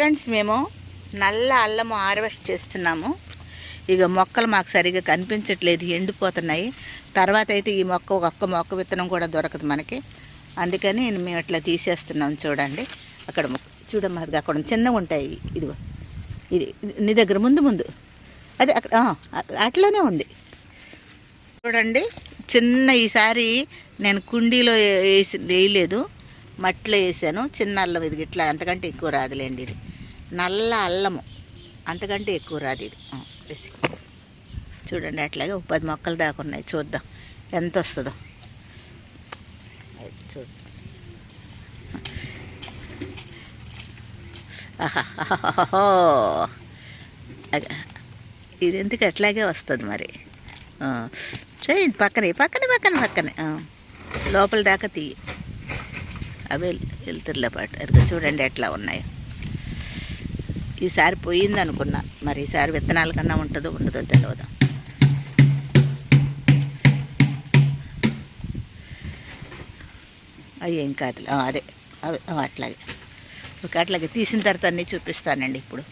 Friends మేము నల్ల అల్లము హార్వెస్ట్ చేస్తున్నాము. ఇక మొక్కలు మాకు సరిగా కనిపించట్లేదు ఎండిపోతున్నాయి. తర్వాత అయితే ఈ మొక్క ఒక్క మొక్క విత్తనం కూడా దొరకదు మనకి. అందుకని మేము ఇట్లా తీసేస్తున్నాం చూడండి. అక్కడ మొక్క చూడమ్మా అది అక్కడ చిన్నగా ఉంటాయి. ఇదిగో ఇది నీ దగ్గర ముందు ముందు. అదే అక్కడ అట్లానే ఉంది. చూడండి చిన్న ఈసారి నేను కుండీలో వేసి వేయలేదు. మట్టిలో వేసాను. చిన్న అల్లం ఇది ఇట్లా అంతకంటే ఎక్కువ రాదులేండి ఇది. నల్ల అల్లము. అంతకంటే ఎక్కువ రాదు ఇది. ఆ, చూడండి అట్లాగే పది మొక్కలు దాకా ఉన్నాయి. చూద్దాం ఎంత వస్తుందో. చూడ ఇది ఎందుకు అట్లాగే వస్తుంది మరి? ఆ, చేయి పక్కనే పక్కనే పక్కన పక్కనే. లోపల దాకా తీయి. అవి వెళ్తుర్లే పాటు. చూడండి ఎట్లా ఉన్నాయి. ఈసారి పోయింది అనుకున్నా మరి ఈసారి విత్తనాల కన్నా ఉంటుందో ఉండదో తెలియదు అవి ఏం కాదు అదే. అవి అట్లాగే. ఒక అట్లాగే తీసిన తర్వాత అన్నీ చూపిస్తానండి ఇప్పుడు.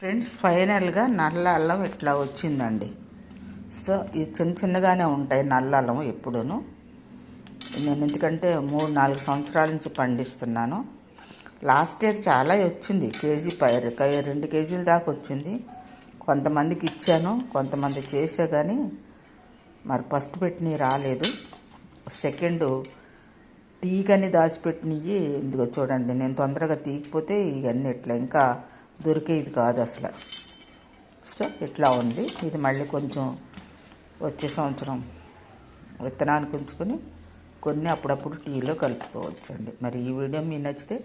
ఫ్రెండ్స్ ఫైనల్గా నల్ల అల్లం ఇట్లా వచ్చిందండి. సో ఇది చిన్న చిన్నగానే ఉంటాయి నల్ల అల్లం ఎప్పుడూను. నేను ఎందుకంటే మూడు నాలుగు సంవత్సరాల నుంచి పండిస్తున్నాను. లాస్ట్ ఇయర్ చాలా వచ్చింది. కేజీ పైరు రెండు కేజీల దాకా వచ్చింది. కొంతమందికి ఇచ్చాను కొంతమంది చేసా కానీ మరి ఫస్ట్ పెట్టినవి రాలేదు. సెకండ్ టీకని దాచిపెట్టినవి ఇందుకో చూడండి నేను తొందరగా తీయకపోతే ఇవన్నీ ఇట్లా ఇంకా దొరికేది కాదు అసలు. సో ఇట్లా ఉంది. ఇది మళ్ళీ కొంచెం వచ్చే సంవత్సరం విత్తనానికి ఉంచుకొని కొన్ని అప్పుడప్పుడు టీలో కలుపుకోవచ్చండి. మరి ఈ వీడియో మీకు నచ్చితే